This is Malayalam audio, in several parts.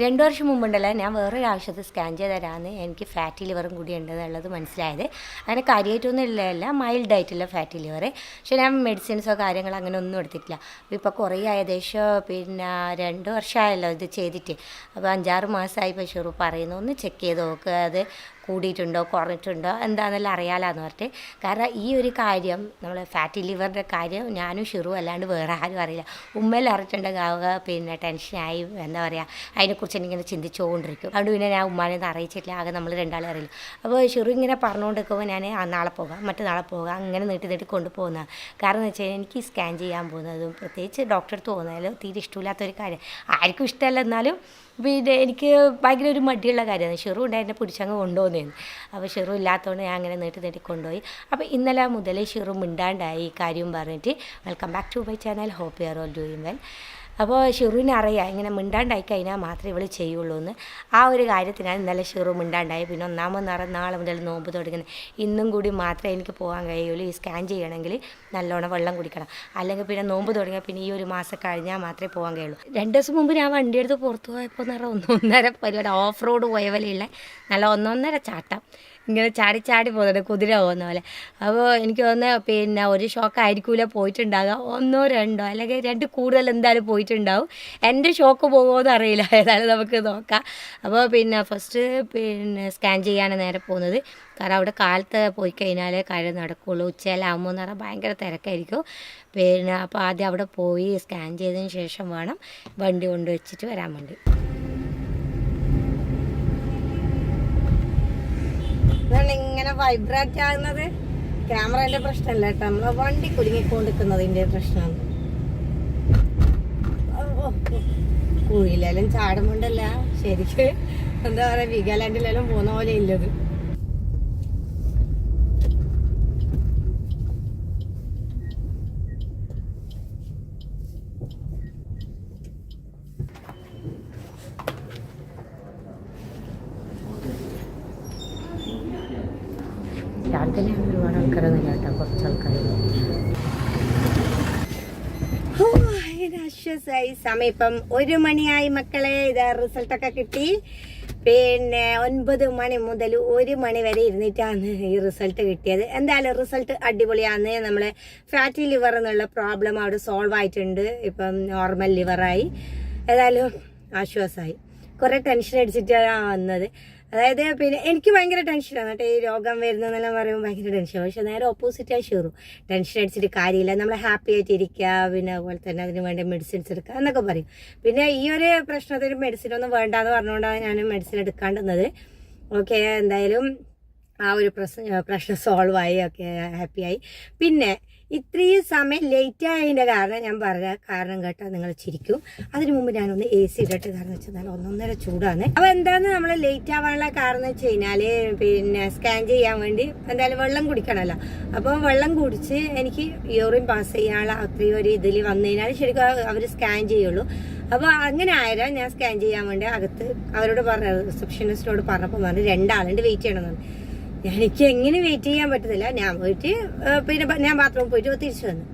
രണ്ട് വർഷം മുമ്പുണ്ടല്ലോ ഞാൻ വേറൊരു ആവശ്യത്തിൽ സ്കാൻ ചെയ്ത് തരാമെന്ന് എനിക്ക് ഫാറ്റി ലിവറും കൂടി ഉണ്ടെന്നുള്ളത് മനസ്സിലായത്. അങ്ങനെ കാര്യമായിട്ടൊന്നും ഇല്ലല്ല മൈൽഡ് ആയിട്ടുള്ള ഫാറ്റി ലിവർ പക്ഷേ ഞാൻ മെഡിസിൻസോ കാര്യങ്ങളോ അങ്ങനെ ഒന്നും എടുത്തിട്ടില്ല. അപ്പോൾ ഇപ്പോൾ കുറേ ഏകദേശം പിന്നെ രണ്ട് വർഷമായല്ലോ ഇത് ചെയ്തിട്ട്. അപ്പോൾ അഞ്ചാറ് മാസമായി പശുറു പറയുന്നു ഒന്ന് ചെക്ക് ചെയ്ത് നോക്കുക അത് കൂടിയിട്ടുണ്ടോ കുറഞ്ഞിട്ടുണ്ടോ എന്താണെന്നല്ല അറിയാലാന്ന് പറഞ്ഞിട്ട്. കാരണം ഈ ഒരു കാര്യം നമ്മൾ ഫാറ്റി ലിവറിന്റെ കാര്യം ഞാനും ഷിറു അല്ലാണ്ട് വേറെ ആരും അറിയില്ല. ഉമ്മയിൽ അറിഞ്ഞിട്ടുണ്ടെങ്കിൽ പിന്നെ ടെൻഷനായി എന്താ പറയുക അതിനെക്കുറിച്ച് എനിക്കിങ്ങനെ ചിന്തിച്ചുകൊണ്ടിരിക്കും. അതുകൊണ്ട് പിന്നെ ഞാൻ ഉമ്മാനെ അറിയിച്ചിട്ടില്ല ആകെ നമ്മൾ രണ്ടാളും അറിയില്ല. അപ്പോൾ ഷിറു ഇങ്ങനെ പറഞ്ഞുകൊണ്ടിരിക്കുമ്പോൾ ഞാൻ നാളെ പോകാം മറ്റന്നാളെ പോകാം അങ്ങനെ നീട്ടി നീട്ടി കൊണ്ടുപോകുന്നതാണ് കാരണം എന്ന് വെച്ചാൽ എനിക്ക് സ്കാൻ ചെയ്യാൻ പോകുന്നതും പ്രത്യേകിച്ച് ഡോക്ടർ അടുത്ത് തീരെ ഇഷ്ടമില്ലാത്തൊരു കാര്യം. ആർക്കും ഇഷ്ടമല്ല എന്നാലും പിന്നെ എനിക്ക് ഭയങ്കര ഒരു മടിയുള്ള കാര്യമാണ്. ഷെറു ഉണ്ട് എന്നെ പിടിച്ചങ്ങ് കൊണ്ടുപോകുന്നതെന്ന് അപ്പോൾ ഷെറു ഇല്ലാത്തതുകൊണ്ട് ഞാൻ അങ്ങനെ നീട്ടി നീട്ടി കൊണ്ടുപോയി. അപ്പോൾ ഇന്നലെ മുതലേ ഷെറു മിണ്ടാണ്ടായി ഈ കാര്യം പറഞ്ഞിട്ട്. Welcome back to my channel hope you are all doing well അപ്പോൾ ഷിറുവിനെ അറിയാം ഇങ്ങനെ മിണ്ടാണ്ടായി കഴിഞ്ഞാൽ മാത്രമേ ഇവൾ ചെയ്യുള്ളൂ എന്ന്. ആ ഒരു കാര്യത്തിനാണ് ഇന്നലെ ഷിറു മിണ്ടാണ്ടായി. പിന്നെ ഒന്നാമത് നിറ നാളെ മുതൽ നോമ്പ് തുടങ്ങുന്നത്. ഇന്നും കൂടി മാത്രമേ എനിക്ക് പോകാൻ കഴിയുള്ളൂ. ഈ സ്കാൻ ചെയ്യണമെങ്കിൽ നല്ലോണം വെള്ളം കുടിക്കണം. അല്ലെങ്കിൽ പിന്നെ നോമ്പ് തുടങ്ങിയാൽ പിന്നെ ഈ ഒരു മാസം കഴിഞ്ഞാൽ മാത്രമേ പോകാൻ കഴിയുള്ളൂ. രണ്ട് ദിവസം മുമ്പ് ഞാൻ വണ്ടി എടുത്ത് പുറത്ത് പോയപ്പോൾ നിറ ഒന്നൊന്നര പരിപാടി ഓഫ് റോഡ് പോയ പോലെയുള്ള നല്ല ഒന്നൊന്നര ചാട്ടം. ഇങ്ങനെ ചാടി ചാടി പോകുന്നുണ്ട് കുതിര പോകുന്ന പോലെ. അപ്പോൾ എനിക്ക് തോന്നുന്നത് പിന്നെ ഒരു ഷോക്ക് ആയിരിക്കില്ല പോയിട്ടുണ്ടാകുക ഒന്നോ രണ്ടോ അല്ലെങ്കിൽ രണ്ട് കൂടുതൽ എന്തായാലും പോയിട്ടുണ്ടാവും. എന്റെ ഷോക്ക് പോകുമോയെന്ന് അറിയില്ല. ഏതായാലും നമുക്ക് നോക്കാം. അപ്പോൾ പിന്നെ ഫസ്റ്റ് പിന്നെ സ്കാൻ ചെയ്യാണ് നേരെ പോകുന്നത്. കാരണം അവിടെ കാലത്ത് പോയി കഴിഞ്ഞാലേ കാര്യം നടക്കുകയുള്ളൂ ഉച്ചയിലാകുമ്പോൾ എന്ന് പറഞ്ഞാൽ ഭയങ്കര തിരക്കായിരിക്കും. പിന്നെ അപ്പോൾ ആദ്യം അവിടെ പോയി സ്കാൻ ചെയ്തതിന് ശേഷം വേണം വണ്ടി കൊണ്ടുവച്ചിട്ട് വരാൻ വേണ്ടി ഇതാണ് ഇങ്ങനെ വൈബ്രേറ്റ് ആകുന്നത് ക്യാമറന്റെ പ്രശ്നമല്ല കേട്ടോ. നമ്മളെ വണ്ടി കുലുങ്ങിക്കൊണ്ടിരിക്കുന്നതിന്റെ പ്രശ്നമാണ് കുഴിയിലെല്ലാം ചാടുമ്പോണ്ടല്ല ശരിക്ക് എന്താ പറയാ വിഗാലാൻഡിലെല്ലാം പോകുന്ന പോലെ ഇല്ലത് രാവിലെ തന്നെ ഒരുപാട് ആൾക്കാരൊന്നും കേട്ടോ കുറച്ച് ആൾക്കാരുള്ളൂ ആശ്വാസായി സമയം ഇപ്പം ഒരു മണിയായി മക്കളെ. ഇത് റിസൾട്ടൊക്കെ കിട്ടി. പിന്നെ ഒൻപത് മണി മുതൽ ഒരു മണി വരെ ഇരുന്നിട്ടാണ് ഈ റിസൾട്ട് കിട്ടിയത്. എന്തായാലും റിസൾട്ട് അടിപൊളിയാണ്. നമ്മളെ ഫാറ്റി ലിവർ എന്നുള്ള പ്രോബ്ലം അവിടെ സോൾവ് ആയിട്ടുണ്ട്. ഇപ്പം നോർമൽ ലിവറായി ഏതായാലും ആശ്വാസമായി കുറെ ടെൻഷൻ അടിച്ചിട്ടാണ് വന്നത്. അതായത് പിന്നെ എനിക്ക് ഭയങ്കര ടെൻഷനാണ് കേട്ടോ ഈ രോഗം വരുന്നതെന്നെല്ലാം പറയുമ്പോൾ ഭയങ്കര ടെൻഷൻ പക്ഷെ നേരെ ഓപ്പോസിറ്റ് ആയി ഷെയറും ടെൻഷൻ അടിച്ചിട്ട് കാര്യമില്ല. നമ്മൾ ഹാപ്പി ആയിട്ട് ഇരിക്കുക പിന്നെ അതുപോലെ തന്നെ അതിന് വേണ്ടി മെഡിസിൻസ് എടുക്കുക എന്നൊക്കെ പറയും. പിന്നെ ഈ ഒരു പ്രശ്നത്തിന് മെഡിസിൻ ഒന്നും വേണ്ടാന്ന് പറഞ്ഞുകൊണ്ടാണ് ഞാൻ മെഡിസിൻ എടുക്കാണ്ടുന്നത് ഓക്കെ എന്തായാലും ആ ഒരു പ്രശ്നം പ്രശ്നം സോൾവ് ആയി ഒക്കെ ഹാപ്പിയായി പിന്നെ ഇത്രയും സമയം ലേറ്റ് ആയതിന്റെ കാരണം ഞാൻ പറഞ്ഞ കാരണം കേട്ടാൽ നിങ്ങൾ ചിരിക്കും. അതിനു മുമ്പ് ഞാനൊന്ന് എ സി ഇട്ടിട്ട് കാരണം വെച്ചാൽ ഒന്നൊന്നര ചൂടാണ്. അപ്പോൾ എന്താണ് നമ്മൾ ലേറ്റ് ആവാനുള്ള കാരണം വെച്ച് കഴിഞ്ഞാൽ പിന്നെ സ്കാൻ ചെയ്യാൻ വേണ്ടി എന്തായാലും വെള്ളം കുടിക്കണമല്ലോ അപ്പോൾ വെള്ളം കുടിച്ച് എനിക്ക് യൂറിൻ പാസ് ചെയ്യാനുള്ള അത്രയും ഒരു ഇതിൽ വന്നു കഴിഞ്ഞാൽ ശരിക്കും അവർ സ്കാൻ ചെയ്യുള്ളൂ. അപ്പോൾ അങ്ങനെ ആയാലും ഞാൻ സ്കാൻ ചെയ്യാൻ വേണ്ടി അകത്ത് അവരോട് പറഞ്ഞ റിസപ്ഷനിസ്റ്റിനോട് പറഞ്ഞപ്പോൾ പറഞ്ഞു രണ്ടാളുണ്ട് വെയിറ്റ് ചെയ്യണമെന്ന്. എനിക്ക് എങ്ങനെ വെയിറ്റ് ചെയ്യാൻ പറ്റുന്നില്ല. ഞാൻ പോയിട്ട് പിന്നെ ഞാൻ ബാത്റൂമിൽ പോയിട്ട് തിരിച്ചു വന്നു.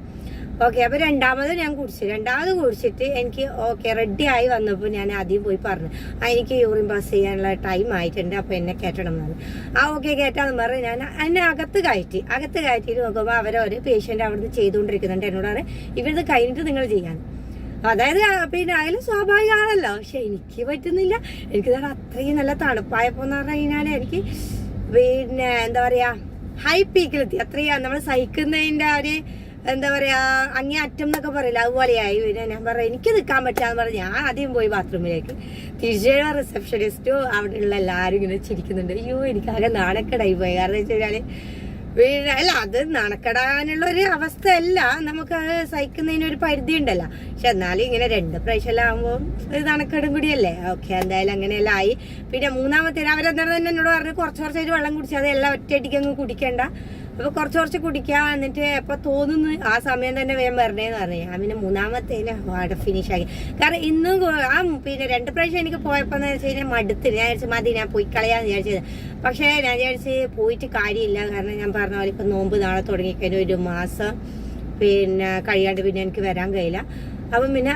ഓക്കെ അപ്പോൾ രണ്ടാമത് ഞാൻ കുടിച്ചു. രണ്ടാമത് കുടിച്ചിട്ട് എനിക്ക് ഓക്കെ റെഡി ആയി വന്നപ്പോൾ ഞാൻ ആദ്യം പോയി പറഞ്ഞു. ആ എനിക്ക് യൂറിൻ പാസ് ചെയ്യാനുള്ള ടൈം ആയിട്ടുണ്ട് അപ്പോൾ എന്നെ കയറ്റണം എന്ന് പറഞ്ഞു. ആ ഓക്കെ കയറ്റാന്ന് പറഞ്ഞ് ഞാൻ എന്നെ അകത്ത് കയറ്റി. അകത്ത് കയറ്റിയിട്ട് നോക്കുമ്പോൾ അവരൊരു പേഷ്യന്റ് അവിടുന്ന് ചെയ്തുകൊണ്ടിരിക്കുന്നുണ്ട്. എന്നോടാണ് ഇവിടുന്ന് കഴിഞ്ഞിട്ട് നിങ്ങൾ ചെയ്യാൻ അതായത് പിന്നെ അതിൽ സ്വാഭാവികമാണല്ലോ. പക്ഷെ എനിക്ക് പറ്റുന്നില്ല. എനിക്ക് അത്രയും നല്ല തണുപ്പായപ്പോൾ എന്ന് പറഞ്ഞു കഴിഞ്ഞാൽ എനിക്ക് പിന്നെ എന്താ പറയാ ഹൈ പീക്കിലെത്തി അത്രയും നമ്മൾ സഹിക്കുന്നതിന്റെ ഒരു എന്താ പറയാ അങ്ങേ അറ്റം എന്നൊക്കെ പറയില്ല അതുപോലെയായി. പിന്നെ ഞാൻ പറയാം എനിക്ക് നിൽക്കാൻ പറ്റാന്ന് പറഞ്ഞ് ഞാൻ ആദ്യം പോയി ബാത്റൂമിലേക്ക്. തിരിച്ചു റിസപ്ഷനിസ്റ്റോ അവിടെയുള്ള എല്ലാവരും ഇങ്ങനെ ചിരിക്കുന്നുണ്ട്. അയ്യോ എനിക്കാകെ നാണക്കേടായി പോയി. കാരണം വെച്ച് കഴിഞ്ഞാൽ അല്ല അത് നടക്കടാനുള്ള ഒരു അവസ്ഥയല്ല. നമുക്ക് സഹിക്കുന്നതിന് ഒരു പരിധി ഉണ്ടല്ലോ പക്ഷെ എന്നാലും ഇങ്ങനെ രണ്ട് പ്രാവശ്യമാകുമ്പോൾ ഒരു നടക്കടും കൂടിയല്ലേ? ഓക്കെ എന്തായാലും അങ്ങനെയെല്ലാം ആയി. പിന്നെ മൂന്നാമത്തേന് അവരെന്താണ് തന്നെ എന്നോട് പറഞ്ഞു കുറച്ച് കുറച്ചായിട്ട് വെള്ളം കുടിച്ചാൽ അത് എല്ലാം ഒറ്റയടിക്ക് അങ്ങ് കുടിക്കണ്ട. അപ്പൊ കുറച്ച് കുറച്ച് കുടിക്കാം എന്നിട്ട് എപ്പോ തോന്നുന്നു ആ സമയം തന്നെ വേഗം വരണേന്ന് പറഞ്ഞു. ഞാൻ പിന്നെ മൂന്നാമത്തേനെ അവിടെ ഫിനിഷ് ആക്കി. കാരണം ഇന്നും ആ പിന്നെ രണ്ട് പ്രാവശ്യം എനിക്ക് പോയപ്പോ എന്ന് വെച്ച് കഴിഞ്ഞാൽ മടുത്ത്. ഞാൻ വിചാരിച്ചു മതി ഞാൻ പോയി കളയാന്ന് വിചാരിച്ചത്. പക്ഷെ ഞാൻ വിചാരിച്ച് പോയിട്ട് കാര്യമില്ല. കാരണം ഞാൻ പറഞ്ഞ പോലെ ഇപ്പൊ നോമ്പ് നാളെ തുടങ്ങിക്കഴിഞ്ഞ ഒരു മാസം പിന്നെ കഴിയാണ്ട് പിന്നെ എനിക്ക് വരാൻ കഴിയില്ല. അപ്പം പിന്നെ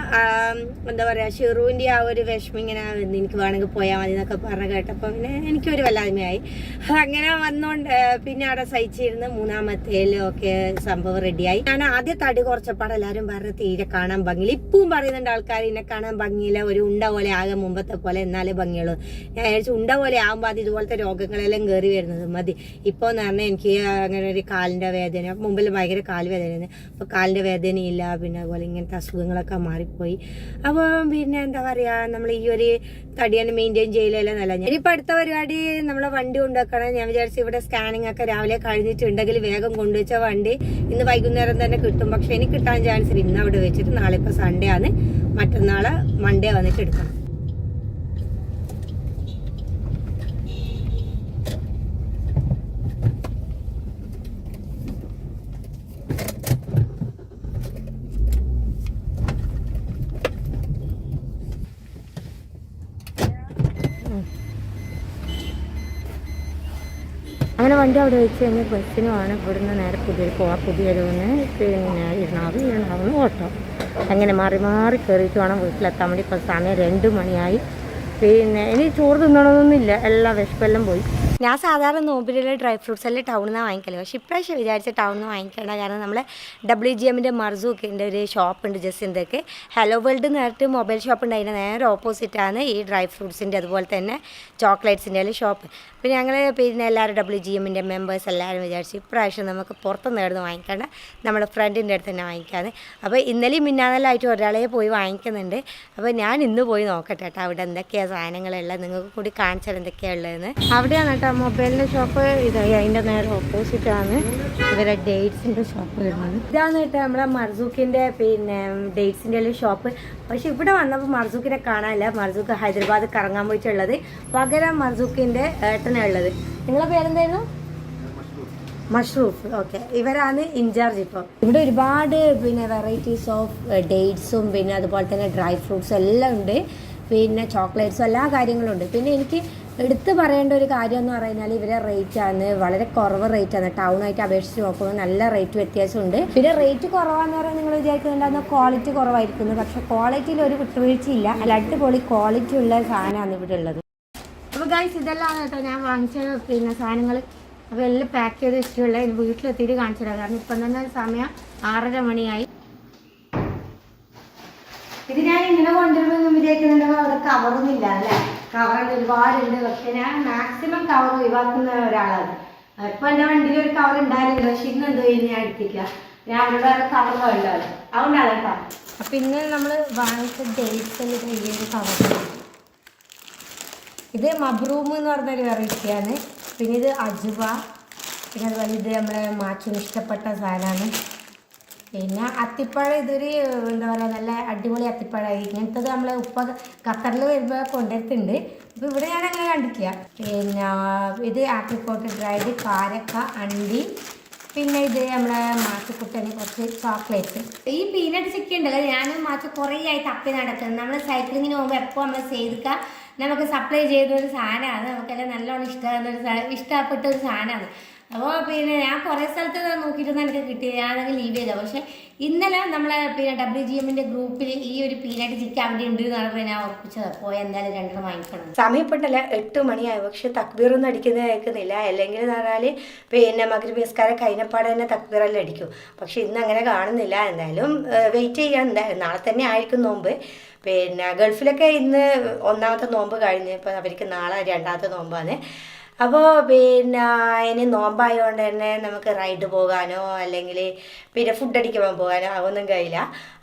എന്താ പറയാ ഷെറുവിന്റെ ആ ഒരു വിഷമം ഇങ്ങനെ എനിക്ക് വേണമെങ്കിൽ പോയാൽ മതി എന്നൊക്കെ പറഞ്ഞ കേട്ടപ്പോൾ പിന്നെ എനിക്കൊരു വല്ലായ്മയായി. അങ്ങനെ വന്നോണ്ട് ആ, പിന്നെ അവിടെ സഹിച്ചിരുന്ന് മൂന്നാമത്തേലും ഒക്കെ സംഭവം റെഡിയായി ഞാൻ ആദ്യ തടി കുറച്ചപ്പാട് എല്ലാവരും പറഞ്ഞ് തീരെ കാണാൻ ഭംഗിയില്ല. ഇപ്പവും പറയുന്നുണ്ട് ആൾക്കാർ എന്നെ കാണാൻ ഭംഗിയില്ല. ഒരു ഉണ്ട പോലെ ആകെ മുമ്പത്തെ പോലെ എന്നാലേ ഭംഗിയുള്ളൂ. ഞാൻ വിചാരിച്ചു ഉണ്ട പോലെ ആകുമ്പോൾ അത് ഇതുപോലത്തെ രോഗങ്ങളെല്ലാം കയറി വരുന്നത് മതി. ഇപ്പോൾ എന്ന് പറഞ്ഞാൽ എനിക്ക് അങ്ങനെ ഒരു കാലിന്റെ വേദന മുമ്പിൽ ഭയങ്കര കാൽ വേദന അപ്പോൾ കാലിന്റെ വേദനയില്ല പിന്നെ അതുപോലെ ഇങ്ങനത്തെ അസുഖങ്ങളൊക്കെ മാറിപ്പോയി. അപ്പം പിന്നെ എന്താ പറയുക നമ്മൾ ഈ ഒരു തടിയാണ് മെയിന്റെയിൻ ചെയ്യലല്ല നല്ല ഞാൻ. ഇപ്പൊ അടുത്ത പരിപാടി നമ്മളെ വണ്ടി കൊണ്ടുവെക്കണം. ഞാൻ വിചാരിച്ചു ഇവിടെ സ്കാനിങ് ഒക്കെ രാവിലെ കഴിഞ്ഞിട്ടുണ്ടെങ്കിൽ വേഗം കൊണ്ടുവച്ച വണ്ടി ഇന്ന് വൈകുന്നേരം തന്നെ കിട്ടും. പക്ഷെ എനിക്ക് കിട്ടാൻ ചാൻസ് ഇന്ന് അവിടെ വെച്ചിട്ട് നാളെ ഇപ്പോൾ സൺഡേ ആണ്. മറ്റന്നാൾ മൺഡേ വന്നിട്ട് എടുക്കണം അങ്ങനെ വണ്ടി അവിടെ വെച്ച് കഴിഞ്ഞ് ബസ്സിനുമാണ് ഇവിടുന്ന് നേരെ പുതിയ പോവാം. പുതിയൊരുന്ന് പിന്നെ ഇരുന്നാവ്. ഇരുന്നാവുന്ന ഓട്ടോ. അങ്ങനെ മാറി മാറി കയറിയിട്ട് വേണം വീട്ടിലെത്താൻ വേണ്ടി. ഇപ്പോൾ സമയം രണ്ട് മണിയായി. പിന്നെ ഇനി ചോറ് തിന്നണമെന്നൊന്നുമില്ല എല്ലാ വിശപ്പെല്ലാം പോയി. ഞാൻ സാധാരണ നോമ്പിലുള്ള ഡ്രൈ ഫ്രൂട്ട്സ് എല്ലാം ടൗണിൽ നിന്ന് വാങ്ങിക്കൽ. പക്ഷേ ഇപ്രാവശ്യം വിചാരിച്ച ടൗണിൽ നിന്ന് വാങ്ങിക്കേണ്ട. കാരണം നമ്മളെ ഡബ്ല്യു ജി എമ്മിന്റെ മർസൂക്കിന്റെ ഒരു ഷോപ്പ് ഉണ്ട് ജസിന്റെക്ക് ഹലോ വേൾഡ് നേരിട്ട് മൊബൈൽ ഷോപ്പ് ഉണ്ട്. അതിന്റെ നേരെ ഓപ്പോസിറ്റാണ് ഈ ഡ്രൈ ഫ്രൂട്ട്സിന്റെ അതുപോലെ തന്നെ ചോക്ലേറ്റ്സിന്റെ എല്ലാം ഷോപ്പ് അപ്പോൾ ഞങ്ങൾ പിന്നെ എല്ലാവരും ഡബ്ല്യു ജി എമ്മിന്റെ മെമ്പേഴ്സ് എല്ലാവരും വിചാരിച്ചു ഇപ്രാവശ്യം നമുക്ക് പുറത്ത് നേടുന്ന വാങ്ങിക്കേണ്ട. നമ്മുടെ ഫ്രണ്ടിന്റെ അടുത്ത് തന്നെ വാങ്ങിക്കാതെ അപ്പോൾ ഇന്നലെയും മിന്നാന്നലായിട്ട് ഒരാളെ പോയി വാങ്ങിക്കുന്നുണ്ട്. അപ്പോൾ ഞാൻ ഇന്ന് പോയി നോക്കട്ടെ കേട്ടോ. അവിടെ എന്തൊക്കെയാണ് സാധനങ്ങളുള്ളത് നിങ്ങൾക്ക് കൂടി കാണിച്ചാൽ എന്തൊക്കെയാണ് ഉള്ളതെന്ന്. അവിടെയാണ് കേട്ടോ മൊബൈലിന്റെ ഷോപ്പ് ഇത് അതിന്റെ നേരെ ഓപ്പോസിറ്റ് ആണ്. ഇവരെ ഡേറ്റ്സിന്റെ ഷോപ്പ് വരുന്നത്. ഇതാണ് കേട്ടോ നമ്മുടെ മർസൂക്കിന്റെ പിന്നെ ഡേറ്റ്സിന്റെ എല്ലാം ഷോപ്പ് പക്ഷെ ഇവിടെ വന്നപ്പോൾ മർസൂക്കിനെ കാണാനില്ല. മർസൂക്ക് ഹൈദരാബാദ് കറങ്ങാൻ പോയിട്ടുള്ളത്. പകരം മർസൂക്കിന്റെ ഏട്ടനുള്ളത് നിങ്ങളെ പേരെന്തായിരുന്നു? മഷ്റൂഫ്. ഓക്കെ. ഇവരാണ് ഇൻചാർജ് ഇപ്പോൾ ഇവിടെ ഒരുപാട് പിന്നെ വെറൈറ്റീസ് ഓഫ് ഡേറ്റ്സും പിന്നെ അതുപോലെ തന്നെ ഡ്രൈ ഫ്രൂട്ട്സും എല്ലാം ഉണ്ട്. പിന്നെ ചോക്ലേറ്റ്സും എല്ലാ കാര്യങ്ങളും ഉണ്ട്. പിന്നെ എനിക്ക് എടുത്തു പറയേണ്ട ഒരു കാര്യം എന്ന് പറഞ്ഞാൽ ഇവരെ റേറ്റ് ആണ്. വളരെ കുറവ് റേറ്റ് ആണ്. ടൗൺ ആയിട്ട് അപേക്ഷിച്ച് നോക്കുമ്പോൾ നല്ല റേറ്റ് വ്യത്യാസമുണ്ട് പിന്നെ റേറ്റ് കുറവാന്ന് പറഞ്ഞാൽ നിങ്ങൾ വിചാരിക്കുന്നുണ്ടാകുന്ന ക്വാളിറ്റി കുറവായിരിക്കുന്നു. പക്ഷെ ക്വാളിറ്റിയിൽ ഒരു വിട്ടുവീഴ്ചയില്ല അല്ല അടിപൊളി ക്വാളിറ്റി ഉള്ള സാധനമാണ് ഇവിടെ ഉള്ളത്. അപ്പോൾ ഗൈസ് ഇതെല്ലാം കേട്ടോ ഞാൻ വാങ്ങിച്ച പിന്നെ സാധനങ്ങൾ അപ്പോൾ എല്ലാം പാക്ക് ചെയ്ത് വെച്ചിട്ടുള്ള വീട്ടിലെത്തിയിട്ട് കാണിച്ചു കാരണം ഇപ്പം തന്നെ സമയം ആറര മണിയായി. ഇത് ഞാൻ ഇങ്ങനെ കൊണ്ടുവരുമ്പോൾ വിചാരിക്കുന്നുണ്ടെങ്കിൽ അവിടെ കവറൊന്നും ഇല്ല അല്ലേ? കവറുണ്ട് ഒരുപാടുണ്ട്. പക്ഷെ ഞാൻ മാക്സിമം കവർ ഒഴിവാക്കുന്ന ഒരാളാണ്. ഇപ്പം എന്റെ വണ്ടിയിൽ ഒരു കവർ ഉണ്ടായിരുന്നു. പക്ഷെ ഇന്ന് എന്തോ ഞാൻ എടുത്തില്ല ഞാൻ അവരുടെ കവർ വേണ്ടത് അതുകൊണ്ടാണ് കേട്ടോ. ഇന്ന് നമ്മൾ വാങ്ങിച്ച ഡേറ്റ്സ് കവർ ഇത് മബ്രൂം എന്ന് പറഞ്ഞൊരു വെറൈറ്റിയാണ്. പിന്നെ ഇത് അജുവ. പിന്നെ അതുപോലെ ഇത് നമ്മളെ മാച്ചിന് ഇഷ്ടപ്പെട്ട സാധനമാണ്. പിന്നെ അത്തിപ്പഴം ഇതൊരു എന്താ പറയുക നല്ല അടിപൊളി അത്തിപ്പഴമായി ഇങ്ങനത്തത് നമ്മൾ ഉപ്പ ഖത്തറിൽ വരുമ്പോൾ കൊണ്ടുവരുത്തുണ്ട് അപ്പോൾ ഇവിടെ ഞാൻ അങ്ങനെ കണ്ടിട്ടില്ല. പിന്നെ ഇത് ആപ്രിക്കോട്ട് ഡ്രൈഡ് കാരക്ക അണ്ടി പിന്നെ ഇത് നമ്മളെ മാച്ചക്കുട്ടന് കുറച്ച് ചോക്ലേറ്റ്. ഈ പീനട്ട് ചിക്കൻ ഉണ്ടല്ലോ ഞാൻ മാച്ച കുറേ ആയി തപ്പി നടക്കുന്നത് നമ്മൾ സൈക്ലിങ്ങിന് പോകുമ്പോൾ എപ്പോൾ നമ്മൾ ചെയ്തിക്ക നമുക്ക് സപ്ലൈ ചെയ്ത ഒരു സാധനമാണ്. നമുക്കെല്ലാം നല്ലോണം ഇഷ്ടമാകുന്ന ഒരു ഇഷ്ടപ്പെട്ട ഒരു സാധനമാണ്. അപ്പോൾ പിന്നെ ഞാൻ കുറേ സ്ഥലത്ത് നോക്കിയിട്ടൊന്നും എനിക്ക് കിട്ടിയത് ഞാനത് ലീവ് ചെയ്തത് പക്ഷേ ഇന്നലെ നമ്മളെ പിന്നെ ഡബ്ല്യു ജി എമ്മിന്റെ ഗ്രൂപ്പിൽ ഈ ഒരു പീനായിട്ട് ചിക്കൻ അവിടെ ഉണ്ട് എന്ന് പറഞ്ഞപ്പോൾ ഞാൻ ഉറപ്പിച്ചത്. പോയി എന്തായാലും രണ്ടെണ്ണം വാങ്ങിക്കണം. സമയപ്പെട്ടല്ല എട്ട് മണിയായി. പക്ഷെ തക്ബീറൊന്നും അടിക്കുന്നത് കേൾക്കുന്നില്ല. അല്ലെങ്കിൽ എന്ന് പറഞ്ഞാൽ പിന്നെ മകരബ് നിസ്കാരം കഴിഞ്ഞപ്പാടെ തന്നെ തക്ബീറെല്ലാം അടിക്കും. പക്ഷെ ഇന്ന് അങ്ങനെ കാണുന്നില്ല. എന്തായാലും വെയിറ്റ് ചെയ്യാൻ എന്തായാലും നാളെ തന്നെ ആയിരിക്കും നോമ്പ്. പിന്നെ ഗൾഫിലൊക്കെ ഇന്ന് ഒന്നാമത്തെ നോമ്പ് കഴിഞ്ഞ് ഇപ്പം അവർക്ക് നാളെ രണ്ടാമത്തെ നോമ്പാണ്. അപ്പോൾ പിന്നെ ഇനി നോമ്പായതുകൊണ്ട് തന്നെ നമുക്ക് റൈഡ് പോകാനോ അല്ലെങ്കിൽ പിന്നെ ഫുഡ് അടിക്കുമ്പോൾ പോകാനോ അതൊന്നും കഴിയില്ല.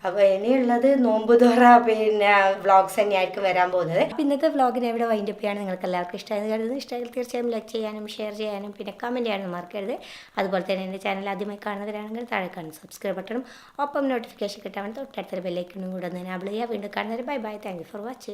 അപ്പോൾ ഇനിയുള്ളത് നോമ്പ് തുറ പിന്നെ വ്ളോഗ്സ് തന്നെയായിരിക്കും വരാൻ പോകുന്നത്. ഇന്നത്തെ വ്ളോഗിനെ എവിടെ വൈൻഡപ്പ് ചെയ്യാണ് നിങ്ങൾക്ക് എല്ലാവർക്കും ഇഷ്ടമായത് കരുതുന്നത് ഇഷ്ടമെങ്കിൽ തീർച്ചയായും ലൈക്ക് ചെയ്യാനും ഷെയർ ചെയ്യാനും പിന്നെ കമന്റ് ചെയ്യാനും മറക്കരുത്. അതുപോലെ തന്നെ എന്റെ ചാനൽ ആദ്യമായി കാണുന്നവരാണെങ്കിൽ താഴെ കാണും സബ്സ്ക്രൈബ് ബട്ടണും ഒപ്പം നോട്ടിഫിക്കേഷൻ കിട്ടാൻ തൊട്ടടുത്തൊരു ബെല്ലൈക്കണും കൂടെ ഒന്ന് എനാബിൾ ചെയ്യുക. വീണ്ടും കാണുന്നവർ bye bye thank you for watching